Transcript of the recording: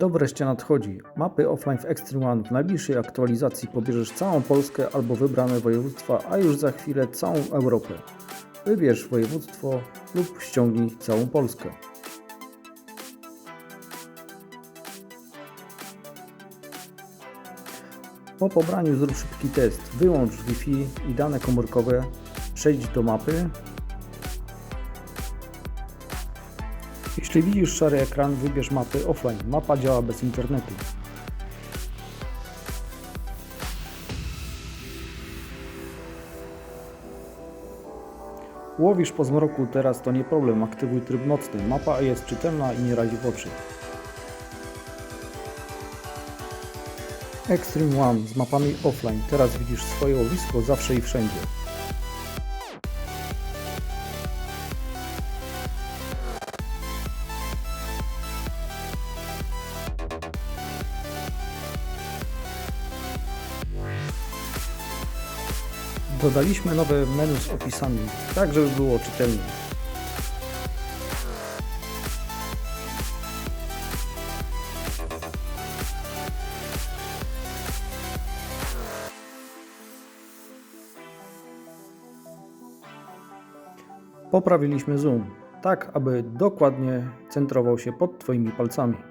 To wreszcie nadchodzi. Mapy offline w Extreme One. W najbliższej aktualizacji pobierzesz całą Polskę albo wybrane województwa, a już za chwilę całą Europę. Wybierz województwo lub ściągnij całą Polskę. Po pobraniu zrób szybki test. Wyłącz Wi-Fi i dane komórkowe. Przejdź do mapy. Jeśli widzisz szary ekran, wybierz mapy offline. Mapa działa bez internetu. Łowisz po zmroku, teraz to nie problem. Aktywuj tryb nocny. Mapa jest czytelna i nie razi w oczy. Extreme One z mapami offline. Teraz widzisz swoje łowisko zawsze i wszędzie. Dodaliśmy nowe menu z opisami, tak żeby było czytelnie. Poprawiliśmy zoom, tak aby dokładnie centrował się pod Twoimi palcami.